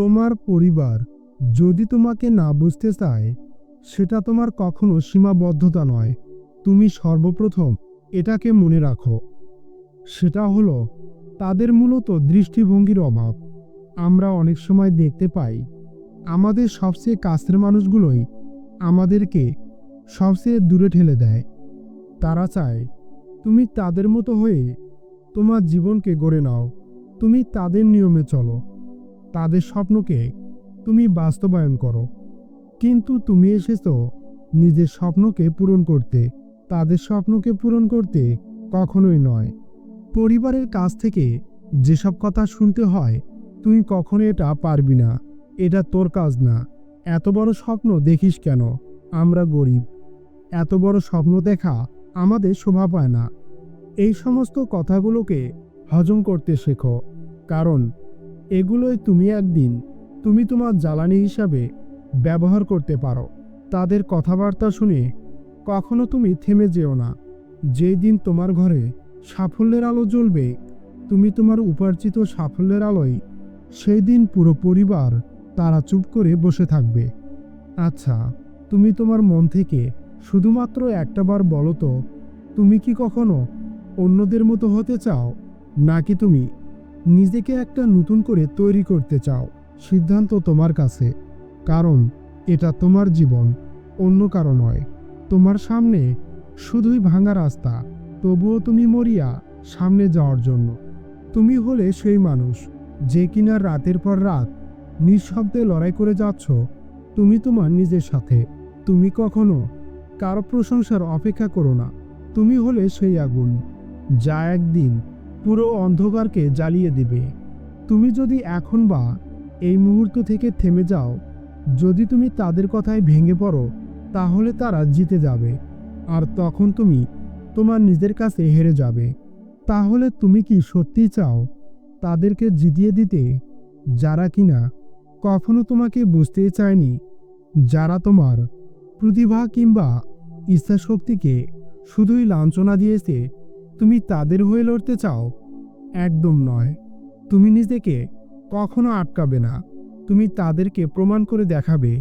তোমার পরিবার যদি তোমাকে না বুঝতে চায়, সেটা তোমার কখনো সীমাবদ্ধতা নয়। তুমি সর্বপ্রথম এটাকে মনে রাখো। সেটা হলো, তাদের মূলত দৃষ্টিভঙ্গির অভাব। আমরা অনেক সময় দেখতে পাই, আমাদের সবচেয়ে কাছের মানুষগুলোই আমাদেরকে সবচেয়ে দূরে ঠেলে দেয়। তারা চায়, তুমি তাদের মতো হয়ে তোমার জীবনকে গড়ে নাও। তুমি তাদের নিয়মে চলো। তাদের স্বপ্নকে তুমি বাস্তবায়ন করো। কিন্তু তুমি এসেছ নিজের স্বপ্নকে পূরণ করতে। তাদের স্বপ্নকে পূরণ করতে কখনোই নয়। পরিবারের কাছ থেকে যেসব কথা শুনতে হয়, তুই কখনো এটা পারবি না। এটা তোর কাজ না। এত বড় স্বপ্ন দেখিস কেন? আমরা গরিব। এত বড় স্বপ্ন দেখা আমাদের শোভা পায় না। এই সমস্ত কথাগুলোকে হজম করতে শেখো। কারণ এগুলোই তুমি একদিন তুমি তোমার জ্বালানি হিসাবে ব্যবহার করতে পারো। তাদের কথাবার্তা শুনে কখনো তুমি থেমে যেও না। যেই দিন তোমার ঘরে সাফল্যের আলো জ্বলবে, তুমি তোমার উপার্জিত সাফল্যের আলোয় সেই দিন পুরো পরিবার তারা চুপ করে বসে থাকবে। আচ্ছা তুমি তোমার মন থেকে শুধুমাত্র একটাবার বলো তো, তুমি কি কখনো অন্যদের মতো হতে চাও? নাকি তুমি নিজেকে একটা নতুন করে তৈরি করতে চাও, সিদ্ধান্ত তোমার কাছে। কারণ এটা তোমার জীবন, অন্য কারও নয়। তোমার সামনে শুধুই ভাঙা রাস্তা, তবুও তুমি মরিয়া সামনে যাওয়ার জন্য। তুমি হলে সেই মানুষ যে কিনা রাতের পর রাত নিঃশব্দে লড়াই করে যাচ্ছ। তুমি তোমার নিজের সাথে। তুমি কখনো কারও প্রশংসার অপেক্ষা করো না। তুমি হলে সেই আগুন যা একদিন পুরো অন্ধকারকে জ্বালিয়ে দিবে। তুমি যদি এখন বা এই মুহূর্ত থেকে থেমে যাও, যদি তুমি তাদের কথায় ভেঙে পড়ো, তাহলে তারা জিতে যাবে। আর তখন তুমি তোমার নিজের কাছে হেরে যাবে। তাহলে তুমি কি সত্যি চাও তাদেরকে জিতিয়ে দিতে? যারা কিনা কখনো তোমাকে বুঝতেই চায়নি, যারা তোমার প্রতিভা কিংবা ইচ্ছাশক্তিকে শুধুই লাঞ্ছনা দিয়েছে তুমি তাদের হয়ে লড়তে চাও? একদম নয়। তুমি নিজেকে কখনো আটকাবে না। তুমি তাদেরকে প্রমাণ করে দেখাবে।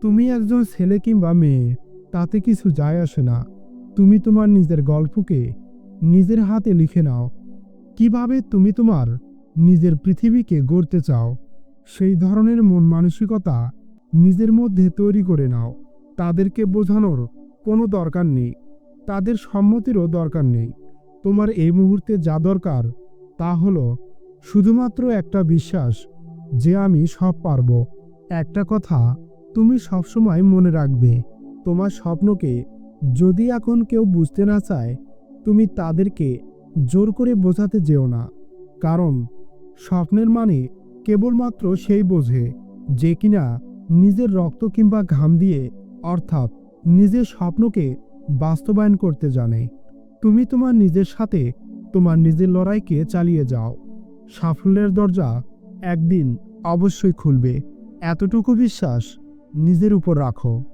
তুমি একজন ছেলে কিংবা মেয়ে, তাতে কিছু যায় আসে না। তুমি তোমার নিজের গল্পকে নিজের হাতে লিখে নাও। কীভাবে তুমি তোমার নিজের পৃথিবীকে গড়তে চাও? সেই ধরনের মন মানসিকতা নিজের মধ্যে তৈরি করে নাও। তাদেরকে বোঝানোর কোনো দরকার নেই। তাদের সম্মতিরও দরকার নেই। তোমার এই মুহূর্তে যা দরকার, তা হলো শুধুমাত্র একটা বিশ্বাস যে আমি সব পারব। একটা কথা তুমি সবসময় মনে রাখবে, তোমার স্বপ্নকে যদি এখন কেউ বুঝতে না চায়, তুমি তাদেরকে জোর করে বোঝাতে যেও না। কারণ স্বপ্নের মানে কেবলমাত্র সেই বোঝে যে কিনা নিজের রক্ত কিংবা ঘাম দিয়ে অর্থাৎ নিজের স্বপ্নকে বাস্তবায়ন করতে জানে। তুমি তোমার নিজের সাথে তোমার নিজের লড়াইকে চালিয়ে যাও। সাফল্যের দরজা একদিন অবশ্যই খুলবে। এতটুকু বিশ্বাস নিজের উপর রাখো।